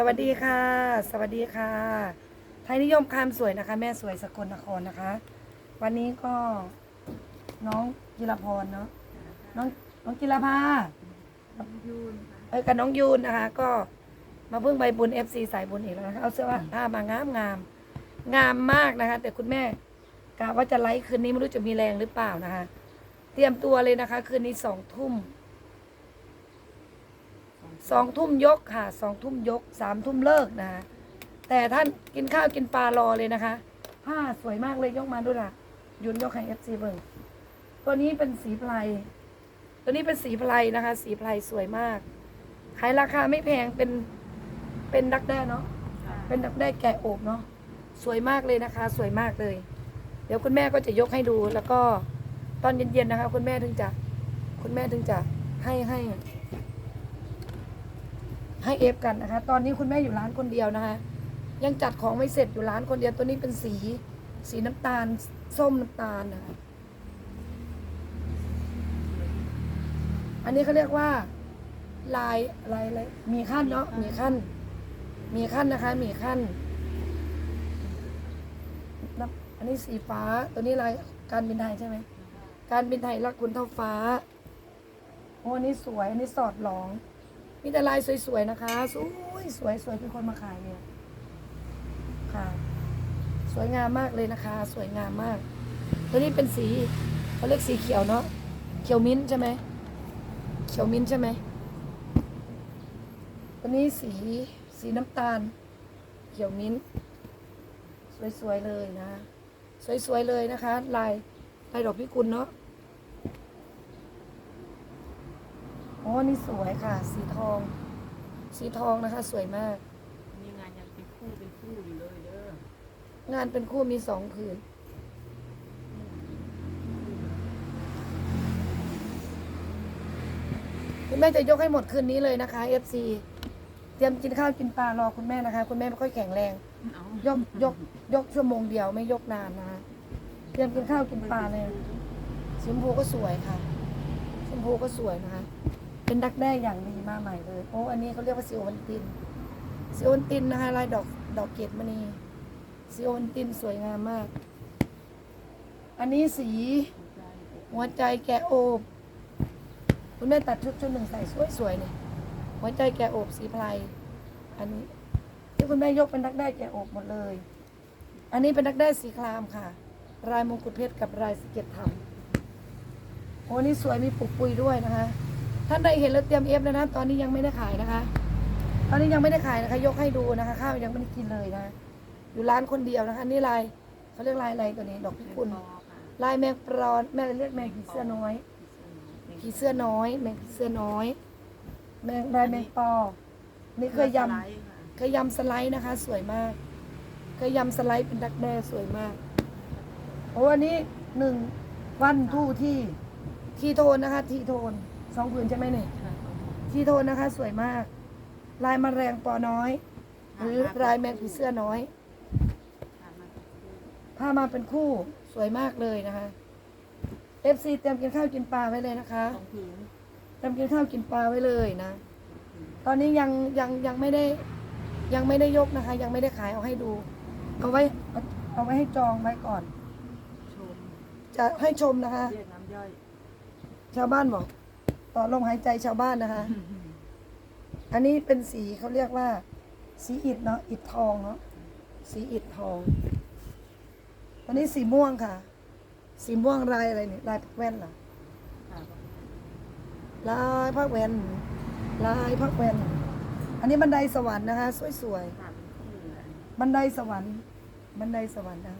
สวัสดีค่ะ สวัสดีค่ะ ไทยนิยมคามสวยนะคะ แม่สวยสกลนครนะคะ วันนี้ก็น้องกิรพรเนาะน้องน้องกิรภาเออกับน้องยูนนะคะ ก็มาเพิ่งใบบุญเอฟซีสายบุญอีกแล้วนะคะเอาเสื้อผ้ามางามงามงามมากนะคะ แต่คุณแม่กะว่าจะไลฟ์คืนนี้ไม่รู้จะมีแรงหรือเปล่านะคะ เตรียมตัวเลยนะคะ คืนนี้สองทุ่ม สองทุ่มยกค่ะสองทุ่มยกสามทุ่มเลิกนะคะแต่ท่านกินข้าวกินปลารอเลยนะคะผ้าสวยมากเลยยกมาด้วยล่ะยุนยกให้เอฟซีเบิร์ตัวนี้เป็นสีไพรตัวนี้เป็นสีไพรนะคะ สีไพรสวยมาก ขายราคาไม่แพงเป็นเป็นดักแด้เนาะเป็นดักแด้แกะโอบเนาะสวยมากเลยนะคะ สวยมากเลย เดี๋ยวคุณแม่ก็จะยกให้ดูแล้วก็ตอนเย็นๆนะคะ คุณแม่ถึงจะ คุณแม่ถึงจะให้ให้ ให้เอฟกันนะคะ ตอนนี้คุณแม่อยู่ร้านคนเดียวนะคะ ยังจัดของไม่เสร็จอยู่ร้านคนเดียวตัวนี้เป็นสี สีน้ำตาล ส้มน้ำตาลนะคะอันนี้เขาเรียกว่า ลายลายอะไรมีขั้นเนาะมีขั้น มีขั้นนะคะ มีขั้นนับอันนี้สีฟ้าตัวนี้ลายการบินไทยใช่ไหมการบินไทยรักคุณเท่าฟ้าโอ้อันนี้สวยอันนี้สอดหลอง มีแต่ลายสวยๆนะคะ สวยสวยสวยเป็นคนมาขายเนี่ย ค่ะ สวยงามมากเลยนะคะ สวยงามมาก ตัวนี้เป็นสีเขาเรียกสีเขียวเนาะ เขียวมิ้นท์ใช่ไหม เขียวมิ้นท์ใช่ไหม ตัวนี้สีสีน้ำตาล เขียวมิ้นท์สวยๆเลยนะ สวยๆเลยนะคะ ลายลายดอกพิกุลเนาะ โอ้นี่สวยค่ะ สีทอง สีทองนะคะ สวยมาก มีงานยังเป็นคู่เป็นคู่อยู่เลยเด้องานเป็นคู่มีสองผืน คุณแม่จะยกให้หมดคืนนี้เลยนะคะ FC เตรียมกินข้าวกินปลารอคุณแม่นะคะ คุณแม่ไม่ค่อยแข็งแรง เอายกยกยกชั่วโมงเดียวไม่ยกนานนะคะเตรียมกินข้าวกินปลาเลยสีชมพูก็สวยค่ะชมพูก็สวยนะคะ เป็นดักแด้อย่างดีมาใหม่เลยโอ้อันนี้เขาเรียกว่าซีโอนตินซีโอนตินนะคะลายดอกดอกเกดมณีซีโอนตินสวยงามมาก อันนี้สีหัวใจแกะโอบคุณแม่ตัดชุดชุดหนึ่งใส่สวยๆเนี่ยหัวใจแกะโอบสีไพรอันนี้ที่คุณแม่ยกเป็นดักแด้แกะโอบหมดเลย อันนี้เป็นดักแด้สีครามค่ะลายมงกุฎเพชรกับลายสเก็ตทำโอ้นี่สวยมีปุกปุยด้วยนะคะ ท่านใดเห็นแล้วเตรียมเอฟแล้วนะ ตอนนี้ยังไม่ได้ขายนะคะ ตอนนี้ยังไม่ได้ขายนะคะ ยกให้ดูนะคะ ข้าวยังไม่ได้กินเลยนะ อยู่ร้านคนเดียวนะคะ นี่ลายเขาเรียกลายอะไรตัวนี้ ดอกพิกุลพอค่ะลายแมงปรอนแม่เรียกแมงผีเสื้อน้อยผีเสื้อน้อย แมงผีเสื้อน้อย แมงลายแมงปอ นี่เคยยำเคยยำสไลด์นะคะ สวยมาก เคยยำสไลด์เป็นดักแด้สวยมากโอ้อันนี้หนึ่งวันทู่ที่ ทีโทนนะคะ ทีโทน สองผืนใช่ไหมเนี่ยทีโทนนะคะ สวยมาก ลายมแมลงปอน้อย หรือลายแมงผีเสื้อน้อยผ้ามาเป็นคู่สวยมากเลยนะคะ FC เตรียมกินข้าวกินปลาไว้เลยนะคะสองผืนเตรียมกินข้าวกินปลาไว้เลยนะ ตอนนี้ยังยังยังไม่ได้ยังไม่ได้ยกนะคะ ยังไม่ได้ขายเอาให้ดูเอาไว้เอาเอาไว้ให้จองไว้ก่อนชมจะให้ชมนะคะเรียกน้ำย่อยชาวบ้านบอก ต่อลมหายใจชาวบ้านนะคะ อันนี้เป็นสีเขาเรียกว่า สีอิฐเนาะอิฐทองเนาะสีอิฐทองอันนี้สีม่วงค่ะ สีม่วงลายอะไรเนี่ยลายพักแว่นเหรอค่ะลายพักแว่นลายพักแว่นอันนี้บันไดสวรรค์นะคะ สวยค่ะเป็นคู่เลยๆบันไดสวรรค์ บันไดสวรรค์นะ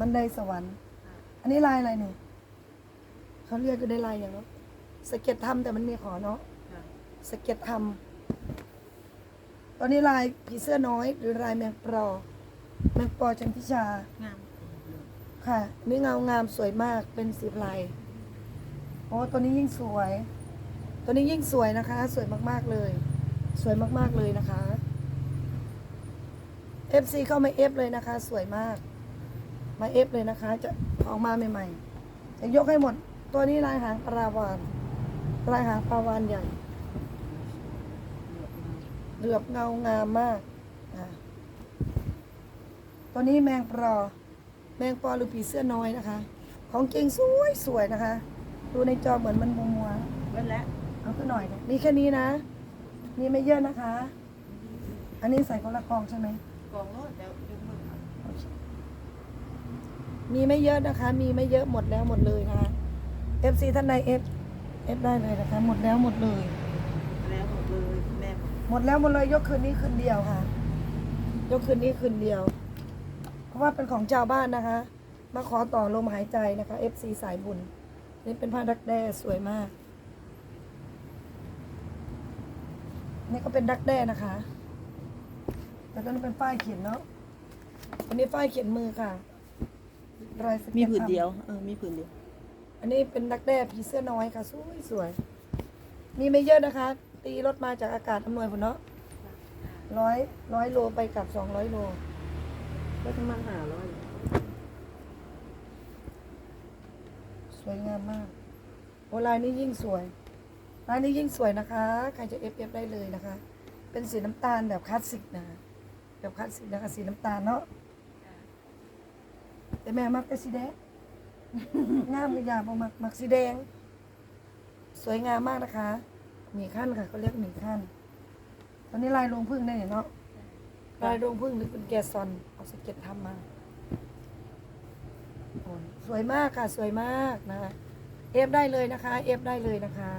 บันไดสวรรค์ อันนี้ลายอะไรเนี่ย เขาเรียกกันได้ลายอย่างเนาะสะเก็ตทำแต่มันมีขอเนาะค่ะสเก็ตทำตอนนี้ลายผีเสื้อน้อย หรือลายแมงปอแมงปอจันทิชางามค่ะนี่เงางามสวยมากเป็นสีลายโอ้ตัวนี้ยิ่งสวย ตัวนี้ยิ่งสวยนะคะ สวยมากๆเลย สวยมากๆเลยนะคะ FC เข้ามาเอฟเลยนะคะ สวยมาก มาเอฟเลยนะคะ จะออกมาใหม่ๆจะยกให้หมด ตัวนี้ลายหางปลาวานลายหางปลาวานใหญ่เหลือบเงางามมากอะตัวนี้แมงปลอแมงปอหรือผีเสื้อน้อยนะคะ ของจริงสวยสวยนะคะ ดูในจอเหมือนมันมัวมัวเว้นแล้วๆเอาขึ้นหน่อยนี่แค่นี้นะ นี่ไม่เยอะนะคะ อันนี้ใส่คนละกองใช่ไหมกองโลดเดี๋ยวยกมือเอามีไม่เยอะนะคะ มีไม่เยอะหมดแล้วหมดเลยนะคะ FC ท่านใด F F ได้เลยนะคะ หมดแล้วหมดเลย แล้วหมดเลยแม่บอกหมดแล้วหมดเลยยกคืนนี้คืนเดียวค่ะ ยกคืนนี้คืนเดียว เพราะว่าเป็นของชาวบ้านนะคะ มาขอต่อลมหายใจนะคะ FC สายบุญนี่เป็นผ้าดักแด้สวยมาก นี่ก็เป็นดักแด้นะคะ แต่ตอนนี้เป็นป้ายเขียนเนาะอันนี้ป้ายเขียนมือค่ะรายสเก็ตมีผืนทำเดียวเออมีผืนเดียว อันนี้เป็นดักแด้ผีเสื้อน้อยค่ะ สวยสวย มีไม่เยอะนะคะ ตีรถมาจากอากาศอำนวยผลเนาะร้อยร้อยโลไปกลับสองร้อยโลก็จะมาหาร้อยสวยงามมากโอ้ลายนี้ยิ่งสวยลายนี้ยิ่งสวยนะคะ ใครจะเอฟเอฟได้เลยนะคะ เป็นสีน้ำตาลแบบคลาสสิกนะแบบคลาสสิกนะคะสีน้ำตาลเนาะแต่แม่มักแต่สีแดง งามกระยาบมักมักสีแดง สวยงามมากนะคะหมีขั้นค่ะเขาเรียกหมีขั้น ตอนนี้ลายรวงพึ่งได้เนาะลายรวงพึ่งหรือเป็นแกซอนเอาสเก็ตทำมาสวยมากค่ะ สวยมากนะคะเอฟได้เลยนะคะ เอฟได้เลยนะคะ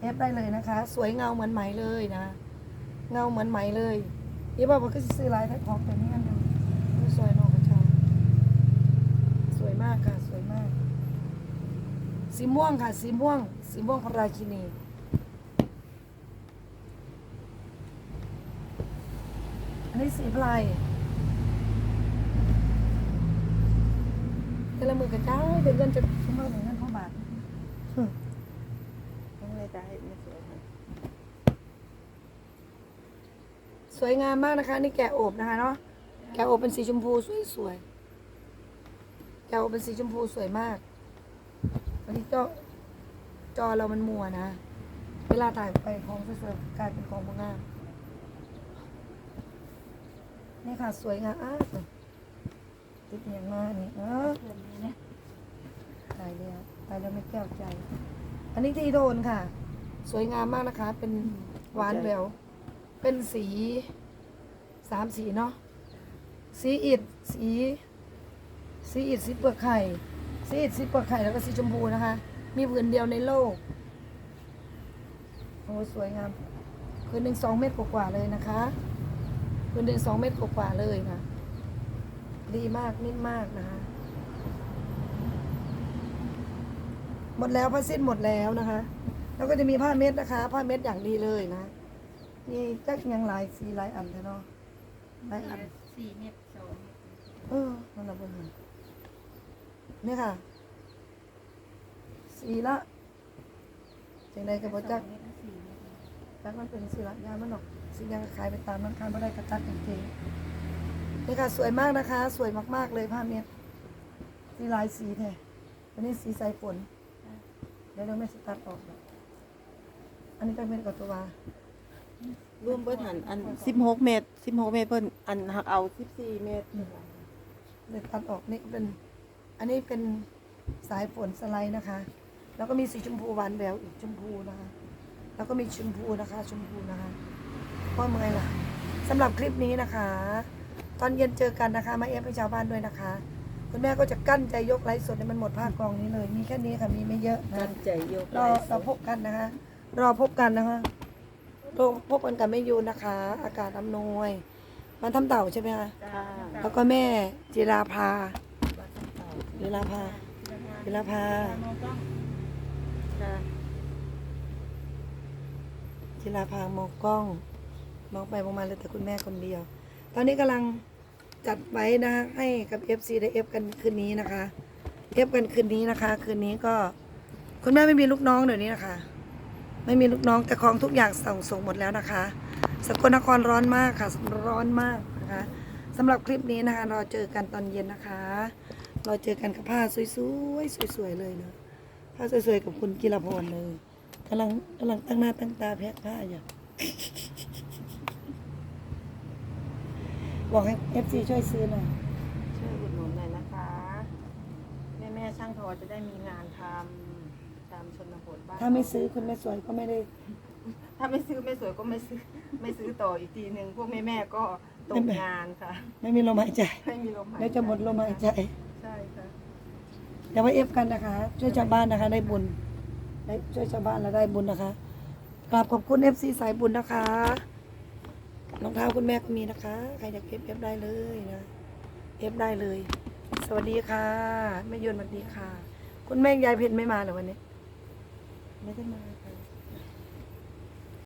เอฟได้เลยนะคะ สวยเงาเหมือนไหมเลยนะ เงาเหมือนไหมเลยยี่บอกว่าก็สิซื้อลายแพ็คของแต่นี่อันเดียวสวยเนอกกระชาสวย มากค่ะ สวยมาก สีม่วงค่ะ สีม่วง สีม่วงพระราชินีอันนี้สีพลายแต่ละมือกระจายเดี๋ยวเงินจะชั่วโมงหนึ่งเงินเท่าบาทต้องเลยได้ไม่สวยค่ะสวยงามมากนะคะ นี่แกะโอบนะคะเนาะแกะโอบเป็นสีชมพูสวยๆ แกะโอบเป็นสีชมพูสวยมากอันนี้จอจอเรามันมัวนะ เวลาถ่ายไปของสวยๆกลายเป็นของงามนี่ค่ะ สวยงามอ้าติดเนียงมากนี่เออตายแล้วตายแล้วไม่แก้วใจ อันนี้ทีโทนค่ะ สวยงามมากนะคะ เป็นหวานแหววเป็นสีสามสีเนาะสีอิฐสี สีอิฐสีเปลือกไข่สีอิฐสีเปลือกไข่แล้วก็สีชมพูนะคะ มีผืนเดียวในโลกโอ้สวยงามผืนหนึ่งสองเมตรกว่าๆเลยนะคะผืนหนึ่งสองเมตรกว่าๆเลยนะดีมากนิ่มมากนะคะหมดแล้วผ้าสิ้นหมดแล้วนะคะ แล้วก็จะมีผ้าเม็ดนะคะ ผ้าเม็ดอย่างดีเลยนะนี่จักยังหลายสีหลายอันเลยเนาะหลายอันสี่เมตรสองเออนั่นแหละเบน นี่ค่ะ สีละจังใดกับจักจักมันเป็นสีละยามันหรอกสียังขายไปตามนั้นคันไม่ได้กระตัดจริงๆนี่ค่ะ สวยมากนะคะ สวยมากๆเลยผ้าเม็ดสีหลายสีแท้อันนี้สีสายฝนเดี๋ยวเราไม่สตัดออกหรอกอันนี้จักเม็ดกับตัววารวมเบิ้ลหันอันสิบหกเมตรสิบหกเมตรเบิ้ลอันหักเอาสิบสี่เมตรเดี๋ยวตัดออกนี่เป็น อันนี้เป็นสายฝนสไลด์นะคะ แล้วก็มีสีชมพูหวานแหววอีกชมพูนะคะ แล้วก็มีชมพูนะคะ ชมพูนะคะว่าเมื่อยล่ะสำหรับคลิปนี้นะคะ ตอนเย็นเจอกันนะคะ มาเอฟให้ชาวบ้านด้วยนะคะ คุณแม่ก็จะกั้นใจยกไลฟ์สดให้มันหมดภาคกองนี้เลย มีแค่นี้ค่ะ มีไม่เยอะนะตั้งใจยกรอเราพบกันนะคะ รอพบกันนะคะรอพบกันกับแม่ยูนะคะ อากาศอำนวย มันทำเต่าใช่ไหมคะจ้าแล้วก็แม่จิราภา จิราภาจิราภาจ้าจิราภามองกล้อง มองไปมองมาเลยแต่คุณแม่คนเดียว ตอนนี้กำลังจัดไว้นะให้กับ FC ได้ F กันคืนนี้นะคะ F กันคืนนี้นะคะ คืนนี้ก็คุณแม่ไม่มีลูกน้องเดี๋ยวนี้นะคะ ไม่มีลูกน้องแต่ของทุกอย่างส่งส่งหมดแล้วนะคะ สกลนครร้อนมากค่ะร้อนมากนะคะสำหรับคลิปนี้นะคะรอเจอกันตอนเย็นนะคะ รอเจอกันกับผ้าสวยๆสวยๆเลยเนาะผ้าสวยๆกับคุณกิรพรเลยกำลังกำลังตั้งหน้าตั้งตาแพ็คผ้าอยู่บอกให้เอฟซีช่วยซื้อหน่อยช่วยอุดหนุนหน่อยนะคะแม่แม่ๆช่างทอจะได้มีงานทำตามชนบทบ้านถ้าไม่ซื้อคุณแม่สวยก็ไม่ได้ ถ้าไม่ซื้อไม่สวยก็ไม่ซื้อ ไม่ซื้อต่ออีกทีหนึ่งพวกแม่แม่ๆก็ตกงานค่ะ ไม่มีลมหายใจไม่มีลมหายแล้วจะหมดลมหายใจ ใช่ค่ะอย่าไปเอฟกันนะคะ ช่วยชาวบ้านนะคะ ได้บุญได้ช่วยชาวบ้านแล้วได้บุญนะคะกราบขอบคุณเอฟซีสายบุญนะคะรองเท้าคุณแม่ก็มีนะคะใครอยากเอฟเอฟได้เลยนะเอฟได้เลย สวัสดีค่ะแม่ยนต์สวัสดีค่ะ คุณแม่ยายเพนไม่มาเหรอวันนี้ ไม่ได้มา